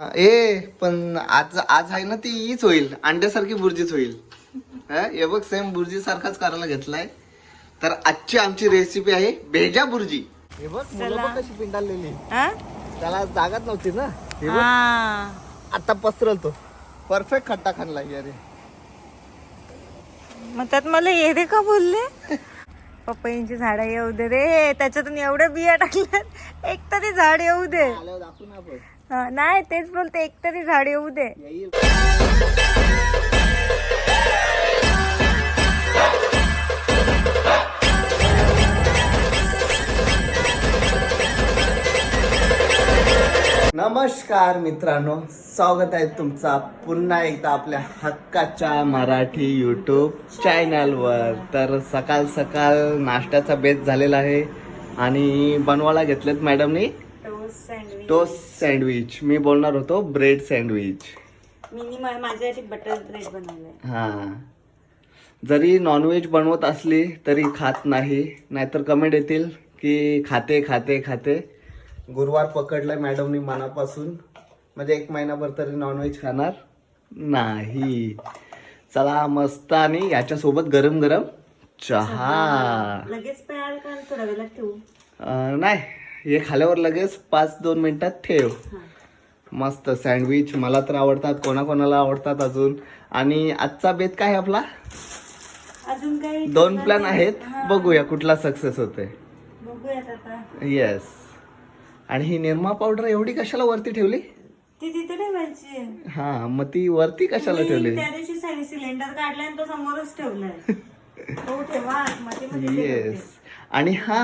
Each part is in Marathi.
ए पण आज आज आहे ना ती हीच होईल. अंड्यासारखी बुर्जीच होईल. हा, हे बघ सेम बुर्जी सारखाच करायला घेतलाय. तर आजची आमची रेसिपी आहे भेजा बुर्जी. हे बघ मुलं बघ कशी पिंडालेली त्याला जागाच नव्हती ना. हे बघ. आता पसरल तो परफेक्ट खट्टा खाल्ला अरे मग त्यात मला ये रे का बोलले? पपईंची झाडं येऊ दे रे. त्याच्यातून एवढ्या बिया टाकल्यात. एक तरी झाड येऊ दे. नाही तेच बोलते एक तरी झाड येऊ दे. नमस्कार मित्रांनो स्वागत आहे तुमचा पुन्हा एकदा आपल्या हक्काच्या मराठी युट्यूब चॅनलवर तर सकाळ सकाळ नाश्त्याचा बेत झालेला आहे आणि बनवायला घेतलेत मॅडमनी टोस्ट सँडविच मी बोलणार होतो ब्रेड सँडविच मिनी माझ्यासाठी बटर ब्रेड बनवलंय. हा. जरी नॉनव्हेज बनवत असली तरी खात नाही. नाहीतर कमेंट येतील की खाते खाते खाते. गुरुवार पकडलाय मॅडमनी मनापासून. म्हणजे एक महिनाभर तरी नॉनव्हेज खाणार नाही. चला मस्त आणि याच्यासोबत गरम गरम चहा. लगेच प्याल का? थोड्या वेळात ठेवू. अं, नाही. हे खाल्यावर लगेच पाच दोन मिनिटात ठेव. मस्त सँडविच मला तर आवडतात कोणाकोणाला आवडतात अजून. आणि आजचा बेत काय आपला? अजून काही दोन प्लॅन आहेत. बघूया कुठला सक्सेस होते येस आणि ही निरमा पावडर एवढी कशाला वरती ठेवली? ती तिथे ठेवायची हा मग ती वरती कशाला ठेवली? त्या दिवशी सिलेंडर काढलाय आणि तो समोरच ठेवलाय. ठेवते. येस आणि हा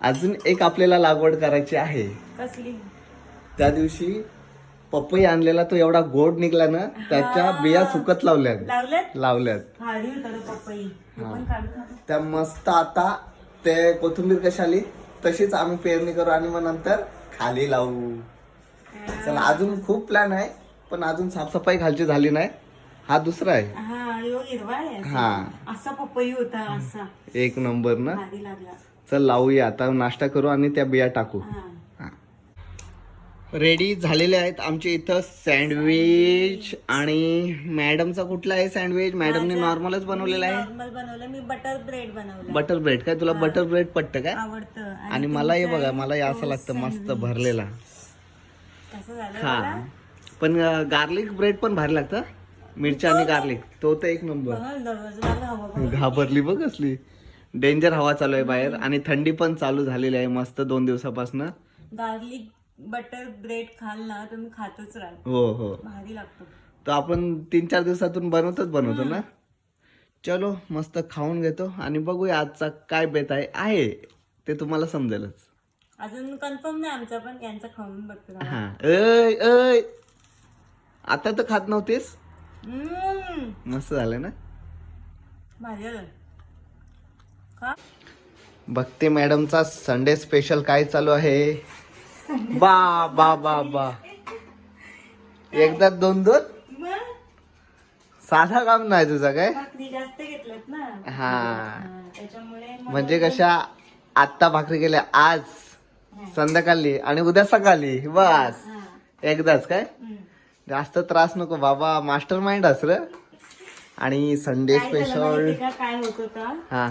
अजून एक आपल्याला लागवड करायची आहे. कसली? त्या दिवशी पपई आणलेला तो एवढा गोड निघला ना त्याच्या बिया सुकत लावल्यात. लावल्यात? लावल्यात. भारी होता रे पपई. पण काढू का? त्या मस्त आता ते कोथिंबीर कशी आली तशीच आम्ही पेरणी करू आणि मग नंतर खाली लावू. चला अजून खूप प्लॅन आहे पण अजून साफसफाई खालची झाली नाही. हा दुसरा आहे. हा यो हिरवा आहे असा. हा. असा पपई होता असा. एक नंबर ना? भारी लागला. चल लावूया. आता नाश्ता करू आणि त्या बिया टाकू. हा. रेडी झालेले आहेत आमचे इथं सँडविच आणि मॅडमचा कुठला आहे सँडविच मॅडमने नॉर्मलच बनवलेला आहे. नॉर्मल बनवलं. मी बटर ब्रेड बनवलं. बटर ब्रेड काय? तुला बटर ब्रेड पटतं काय आवडतं. आणि मला हे बघा मला हे असं लागतं मस्त भरलेला. हा. पण गार्लिक ब्रेड पण भारी लागतं. मिरच्या आणि गार्लिक तो तर एक नंबर. घाबरली बघ कसली. डेंजर हवा चालू आहे बाहेर आणि थंडी पण चालू झालेली आहे मस्त दोन दिवसापासून. गार्लिक बटर ब्रेड खाल ना तुम्ही खातच राहाल. हो हो. भारी लागतो. तर आपण तीन चार दिवसातून बनवतच बनवतो ना? चलो मस्त खाऊन घेतो आणि बघूया आजचा काय बेत आहे आहे ते तुम्हाला समजेलच. अजून कन्फर्म नाही आमचा पण यांचा खाऊन बघतो जरा. हा. ऐ ऐ. आता तर खात नव्हतीस? हम्म, मस्त झालं ना? भारी झालं. बघते मॅडमचा संडे स्पेशल काय चालू आहे. बा बा बा बा. एकदा दोन दोन? साधा काम नाही तुझा काय? जास्त ना. हा. म्हणजे कशा आत्ता भाकरी केल्या आज संध्याकाळी आणि उद्या सकाळी. बस. एकदाच काय. जास्त त्रास नको बाबा मास्टर माइंड असर आणि संडे काय झालं स्पेशल का? काय होत होता? हा.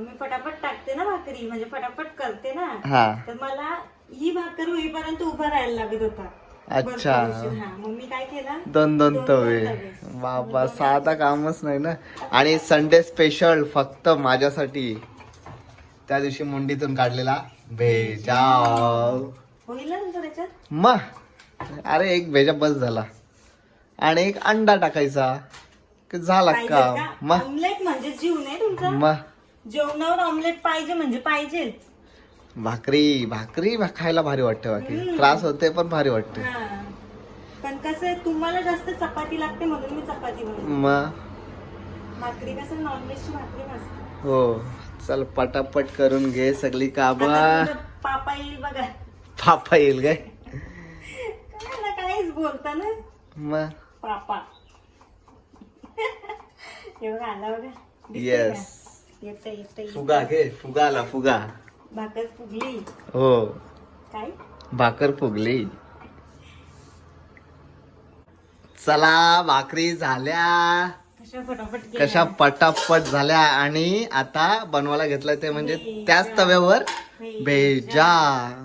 मी पटापट टाकते ना भाकरी म्हणजे पटापट करते ना. हा. तर मला ही भाकर होईपर्यंत उभा राहायला लागत होता. अच्छा. भरपूर उशीर. हा, मग मी काय केलं? दोन दोन तवे. बाबा साधा कामच नाही ना? आणि संडे स्पेशल फक्त माझ्यासाठी. त्या दिवशी मुंडीतून काढलेला भेजाव. होईल ना मग. अरे एक भेजा बस झाला. आणि एक अंडा टाकायचा. की झाला पाहिजे का? मग ऑमलेट म्हणजे जीव नाही तुमचा? मग जेवणावर ऑमलेट पाहिजे म्हणजे पाहिजेच. भाकरी भाकरी भा- खायला भारी वाटते बाकी. त्रास होते पण भारी वाटते. हा. पण कसं आहे तुम्हाला जास्त चपाती लागते म्हणून मी चपाती बनवते. मग भाकरी कसं नॉनव्हेजची भाकरी नसते हो. चल पटापट करून घे सगळी कामं. तुमचं पापा येईल बघा. पापा येईल काय? काय ना काहीच बोलता ना? मग पापा. हे बघा आला बघा दिसतंय येस फुगा घे फुगा आला फुगा भाकर फुगली हो काय भाकर फुगली चला भाकरी झाल्या. कशा पटापट झाल्या आणि आता बनवायला घेतलं ते म्हणजे त्याच तव्यावर भेजा.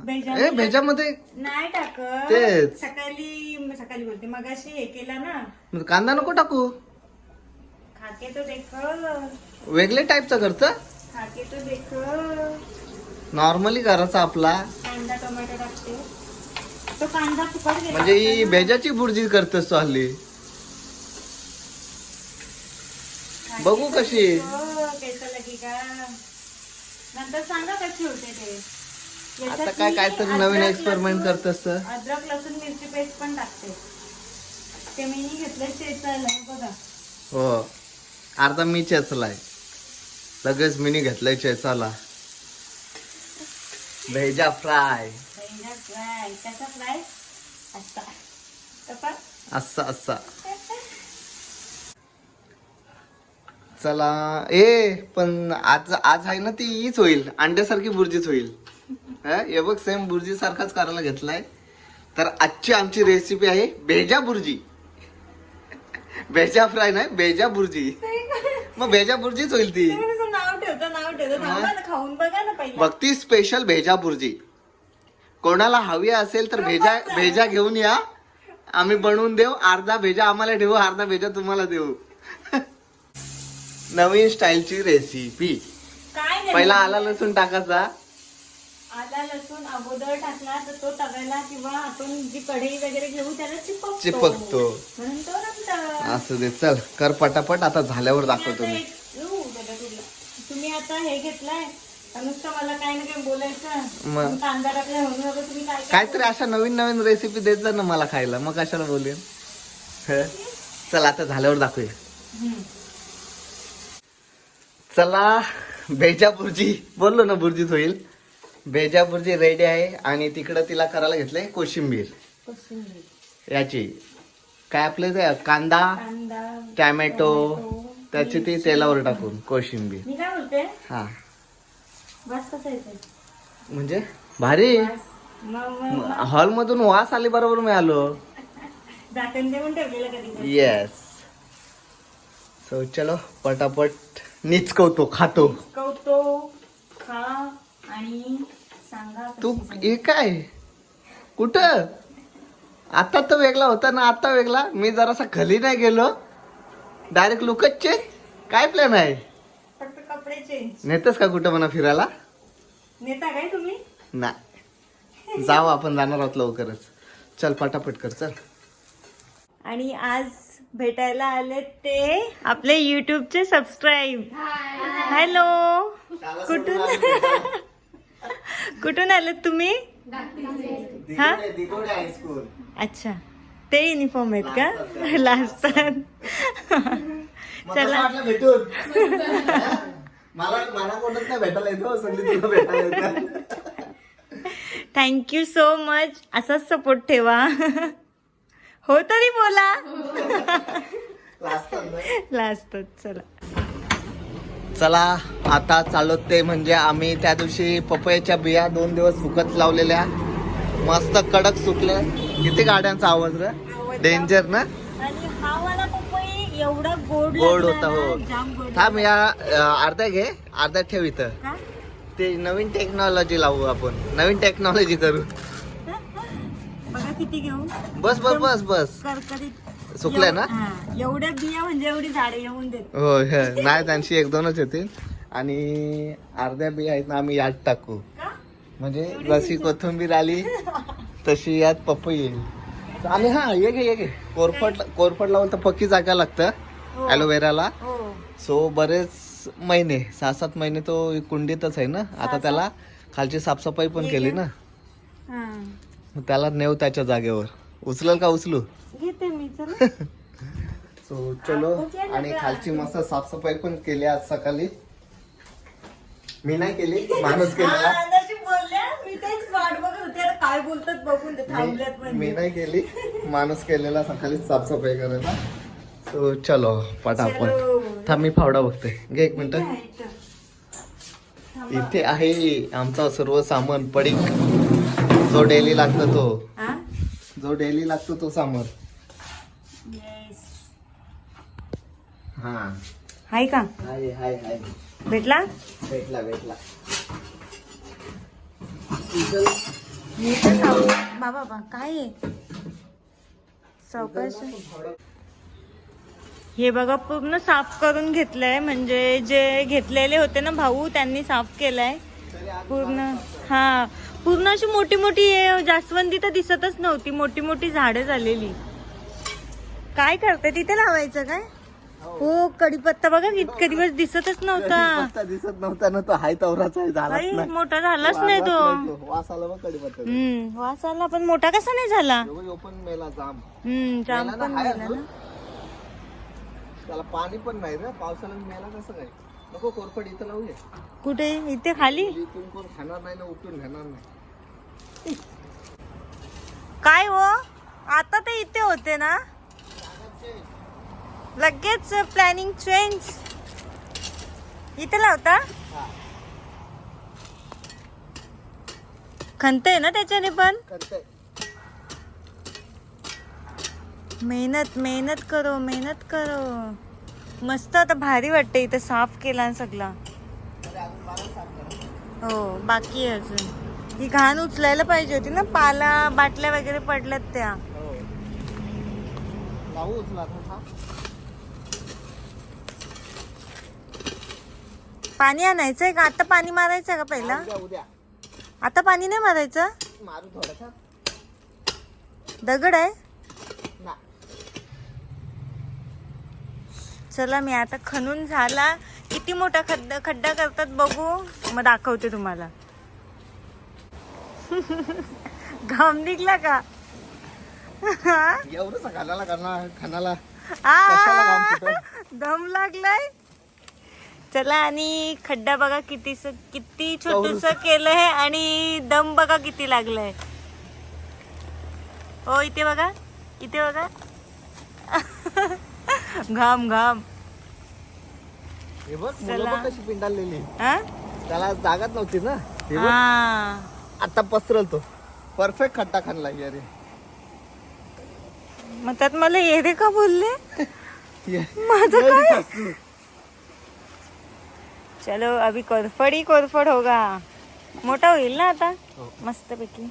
भेजा. ए भेजामध्ये? नाही टाकत. तेच. सकाळी सकाळी बोलते. मग अशी हे केला ना. कांदा नको टाकू. खाके तो देख वेगळे टाईपचा करतं? खाके तो देख नॉर्मली करायचा आपला. कांदा टोमॅटो टाकते. तो कांदा फुकट गेला म्हणजे ही भेजाची बुर्जी करतोस तू हल्ली. बघू कशी. आहे. केसं लगी का. नंतर सांगा कशी होते ते. आता काय मी काहीतरी नवीन एक्सपेरिमेंट करतोस तर अद्रक लसूण मिरची पेस्ट पण टाकते. ते मी घेतले बघा. हो. अर्धा मी चेचलाय. लगेच मिनी घेतलाय चेचाला. भेजा फ्राय. असा. असा चला ए पण आज आज आहे ना ती हीच होईल. अंड्यासारखी बुर्जीच होईल. हा, हे बघ सेम बुर्जी सारखाच करायला घेतलाय. तर आजची आमची रेसिपी आहे भेजा बुर्जी. भेजा फ्राय नाही भेजा बुर्जी. मग भेजा बुर्जीच होईल ती. तुम्ही कसं नाव ठेवता नाव ठेवता थांबा ना खाऊन बघा ना पहिला. भक्ती स्पेशल भेजा बुर्जी कोणाला हवी असेल तर भेजा भेजा घेऊन या. आम्ही बनवून देऊ. अर्धा भेजा आम्हाला ठेवू अर्धा भेजा तुम्हाला देऊ. नवीन स्टाईलची रेसिपी काय नाही. पहिला आला लसूण टाकायचा. आला लसूण अगोदर टाकला तर तो तव्याला किंवा आपण जी कढई वगैरे घेऊ त्याला चिपकतो चिपकतो. म्हणून तो असं दे चल कर पटापट आता झाल्यावर दाखवतो मी तुला. तुम्ही आता हे घेतलाय नुसतं मला काही ना काही बोलायचं मग? पण कांदा टाकला म्हणून आता तुम्ही काय काय काहीतरी अशा नवीन नवीन रेसिपी देत जा ना मला खायला मग कशाला बोलेन? चल आता झाल्यावर दाखवूया. चला भेजा बुर्जी बोललो ना बुर्जीच होईल भेजा बुर्जी रेडी आहे आणि तिकडं तिला करायला घेतलंय कोशिंबीर. कोशिंबीर. याची. काय आपलं ते कांदा कांदा टॅमॅटो त्याची ती तेलावर टाकून कोशिंबीर. मी काय बोलते? हा. बस कसं येते म्हणजे? भारी. मग मग हॉल मधून वास आली बरोबर मी आलो झाकण देऊन ठेवलेलं कधी कधी येस सो चलो पटापट निचकवतो खातो. कौतो खा. आणि सांगा तू हे काय? कुठं? आता तर वेगळा होता ना आता वेगळा. मी जरासा खाली नाही गेलो. डायरेक्ट लुकच काय प्लॅन आहे. फक्त कपडे चेंज नेतस का कुठं म्हणा फिरायला? नेता काय तुम्ही? नाही. जाऊ आपण जाणार आहोत लवकरच. चल पटापट कर चल. आणि आज भेटायला आले ते आपले युट्यूबचे सबस्क्राईब हॅलो कुठून? कुठून आलेत तुम्ही? हा? अच्छा. ते युनिफॉर्म आहेत का? लाजतात चला. भेटून. मला मला कोणच नाही भेटायला येतो संधी तुला भेटायला येतं थँक्यू सो मच असाच सपोर्ट ठेवा. हो तरी बोला. लाजतात चला. चला आता चालत ते म्हणजे आम्ही त्या दिवशी पपयाच्या बिया दोन दिवस फुकत लावलेल्या. मस्त कडक सुटल्या किती गाड्यांचा आवाज रे? डेंजर ना? हा गोड होता हो. थांब या अं, अर्ध्या घे अर्ध्या ठेव इथं? ते नवीन टेक्नॉलॉजी लावू आपण. नवीन टेक्नॉलॉजी करू. बघा किती घेऊ. बस बस बस बस. सुकल्या ना? हा, एवढ्या बिया म्हणजे एवढी झाडे येऊन देत. हो हे. नाही त्यांची एक दोनच येतील. आणि अर्ध्या बिया आहेत ना आम्ही यात टाकू. का? म्हणजे जशी कोथिंबीर आली तशी यात पपई येईल. आणि हा ये घे ये घे. कोरफड कोरफड लावून तर पक्की जागा लागतं हो. ॲलोवेराला हो. सो बरेच महिने सहा सात महिने तो कुंडीतच आहे ना? आता त्याला खालची साफसफाई पण केली ना? हा. मग त्याला नेऊ त्याच्या जागेवर. उचलल का उचलू? घेते मी चला. सो चलो. आणि खालची मस्त साफसफाई पण केली आज सकाळी. मी नाही केली माणूस केलेला. मी काय बोलतात बघून थांबल्यात म्हणजे. नाही केली माणूस केलेला सकाळी साफसफाई करायला. सो चलो पटापट. थांब मी फावडा बघते. घे एक मिनिट. इथे आहे आमचा सर्व सामान पडीक. जो डेली लागतो तो? जो डेली लागतो तो सामान हा. हाय का? हाय हाय हाय. भेटला? भेटला भेटला. मी तर साव- बाबा काय आहे? सावकाश. हे बघा पूर्ण साफ करून घेतलंय. म्हणजे जे घेतलेले होते ना भाऊ त्यांनी साफ केलंय. पूर्ण. हा. पूर्ण अशी मोठी मोठी जास्वंदी तर दिसतच नव्हती. मोठी मोठी झाडं झालेली. काय करते? तिथे लावायचं काय? हो कडीपत्ता बघा इतके दिवस दिसतच नव्हता. दिसत नव्हता ना तो हाय तवराचा मोठा झालाच नाही तो. वास आला बघ कडीपत्ता हम्म वास आला पण मोठा कसा नाही झाला? ओपन मेला जाम. हम्म जाम पण. ना. त्याला पाणी पण नाही रे पावसाला मेला कसं काय? नको कोरफड इथं लावूया. कुठे? इथे खाली? कोण खाणार नाही ना उठून घेणार नाही. काय हो? आता ते इथे होते ना? लगेच प्लॅनिंग चेंज इथे लावता? खंत आहे ना त्याच्याने पण? मेहनत मेहनत करो मेहनत करो. मस्त आता भारी वाटते इथं साफ केला सगळा. हो बाकी आहे अजून. ही घाण उचलायला पाहिजे होती ना पाला बाटल्या वगैरे पडल्यात त्या. हो. लावू उचला आता हा. पाणी आणायचंय का? आता पाणी मारायचंय का पहिला? उद्या आता पाणी नाही मारायचं? मारू थोडासा. दगड आहे? चला मी आता खणून झाला. किती मोठा खड्डा खड्डा करतात बघू. मग दाखवते तुम्हाला. घाम निघला का? एवढंच खानाला? करणार खानाला? दम लागलाय? चला आणि खड्डा बघा किती किती छोटूस केलंय आणि दम बघा किती लागलाय. हो इथे बघा इथे बघा. घाम घाम. हे बघ मुलं चला. बघ कशी पिंडालेली हा? त्याला जागाच नव्हती ना हा आता पसरल तो. परफेक्ट खड्डा खानला अरे. मग त्यात मला येरे का बोलले? ये. माझं ये काय. चलो अभी कोरफड ही कोरफड होगा. मोठा होईल ना आता? हो. मस्त पैकी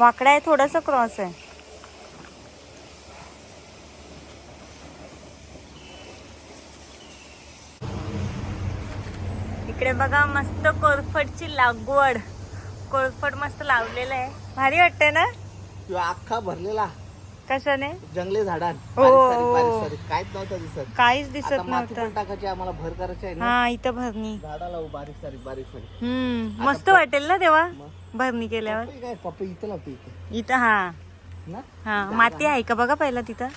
वाकडा आहे थोडासा क्रॉस आहे. इकडे बघा मस्त कोरफडची लागवड. कोरफड मस्त लावलेलं आहे. भारी वाटतंय ना? अख्खा भरलेला. कशाने? जंगली झाडान हो. काहीच नव्हतं दिसत. काहीच दिसत नव्हतं. टाकायची आम्हाला भर करायची आहे ना. हा इथं भरणी. झाडाला हो, बारीक सारीक बारीक हम्म मस्त वाटेल ना तेव्हा? भरणी केल्यावर. काय पपई इथं लावते इथं. इथं हा. हा माती आहे का? बघा पहिला तिथं.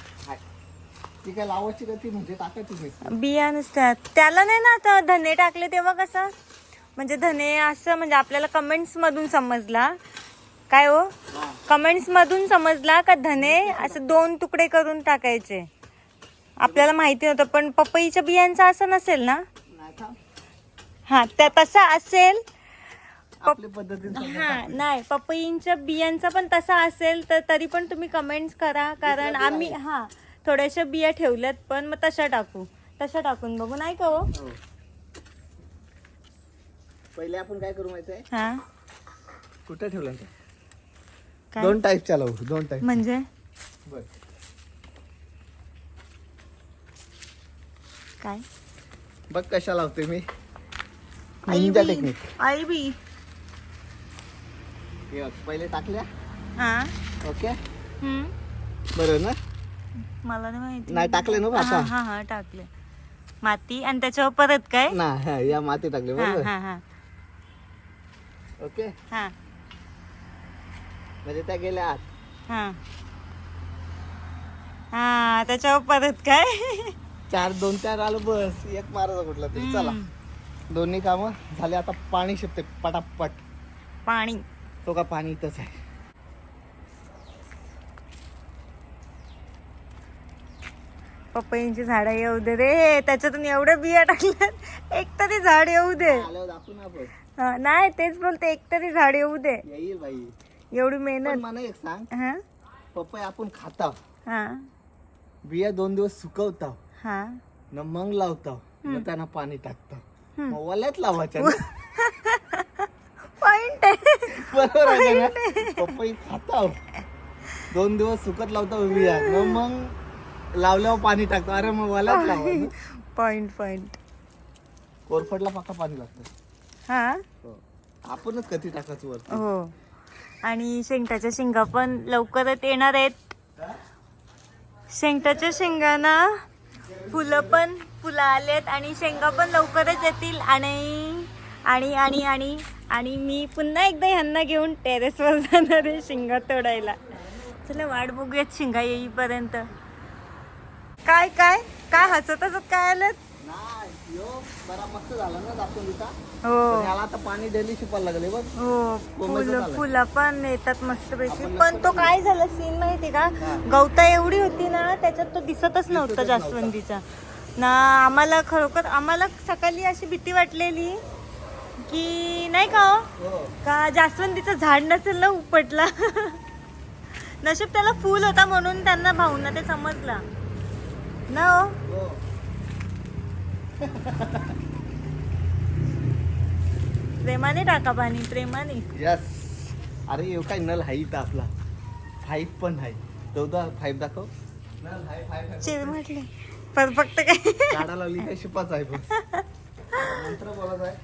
ती काय लावायची का ती म्हणजे टाकायची बिया नसतात त्याला नाही ना आता धने टाकले तेव्हा कसं? म्हणजे धने असं म्हणजे आपल्याला कमेंट्स मधून समजला. काय हो? कमेंट्स मधून समजला का धने असं दोन तुकडे करून टाकायचे. आपल्याला माहिती नव्हतं पण पपईच्या बियांचं असं नसेल ना. हा त्या तसा असेल हा नाही पपईंच्या बियांचा पण तसा असेल तर तरी पण तुम्ही कमेंट्स करा कारण आम्ही हा. थोड्याशा बिया ठेवल्यात पण मग तशा टाकू. तशा टाकून बघू नाही का हो? हो. पहिले आपण काय करू माहिती आहे? हा. कुठे ठेवलं काय? दोन टाईपच्या लावू दोन टाईप म्हणजे? काय? बघ कशा लावते मी. आई निंजा बी. टेक्निक आई बी. पहिले टाकल्या. हा. ओके हम्म. बरं ना? मला नाही माहिती. नाही टाकले ना हा हा हा टाकले. माती आणि त्याच्यावर परत काय? ना या माती टाकली हा बरोबर? हा हा. ओके. हा. म्हणजे त्या गेल्या आत. हा. हा त्याच्यावर परत काय? चार दोन चार आलं बस. एक मारायचा कुठला तरी. चला. दोन्ही कामं झाले आता पाणी शिपते पटापट. पाणी. तो का पाणी इथंच आहे? पपईंची झाडं येऊ दे रे. त्याच्यातून एवढ्या बिया टाकल्यात. एक तरी झाड येऊ दे. नाही तेच बोलते एक तरी झाड येऊ दे. एवढी मेहनत. मला एक सांग. हा? पपई आपण खाताव. हा. बिया दोन दिवस सुकवताव. हा. न मग लावताव. मग त्यांना पाणी हम्म. मग लावायच्या. पॉइंट बरोबर आहे ना? पपई खाताव. दोन दिवस सुकत लावताव बिया. मग लावल्यावर पाणी टाकतो. अरे मग पॉइंट पॉइंट कोरफडला पाका पाणी लागतं. हा? हो. आपणच कधी टाकायचं वर हो. आणि शेंगटाच्या शेंगा पण लवकरच येणार आहेत. शेंगटाच्या शेंगांना फुलं पण फुलं आलेत आणि शेंगा पण लवकरच येतील. आणि आणि आणि आणि आणि मी पुन्हा एकदा ह्यांना घेऊन टेरेसवर जाणार आहे शेंगा तोडायला. चला वाट बघूयात शेंगा येईपर्यंत. काय काय? काय हसत हसत काय आलं? नाही यो बरा मस्त झाला ना दाखवून हो. याला आता पाणी डेली शिपायला लागले बघ. हो फुलं. फुलं पण येतात मस्त पैकी पण तो काय झाला सीन माहिती का? गवता एवढी होती ना त्याच्यात तो दिसतच नव्हता. जास्वंदीचा. ना आम्हाला खरोखर आम्हाला सकाळी अशी भीती वाटलेली की नाही का हो? हो. का जास्वंदीचं झाड नसेल ना उपटला. नशीब त्याला फूल होता म्हणून त्यांना भाऊंना ते समजला. ना हो प्रेमाने टाका पाणी प्रेमाने. यस अरे येऊ काय नल हाय इथं आपला. फाईव्ह पण आहे चौदा फाईव्ह दाखव. नल हाय फाईव्ह चिर म्हटले. पण फक्त काय? काढा लावली काय शिपाच आहे बघ. मंत्र बोलत आहे.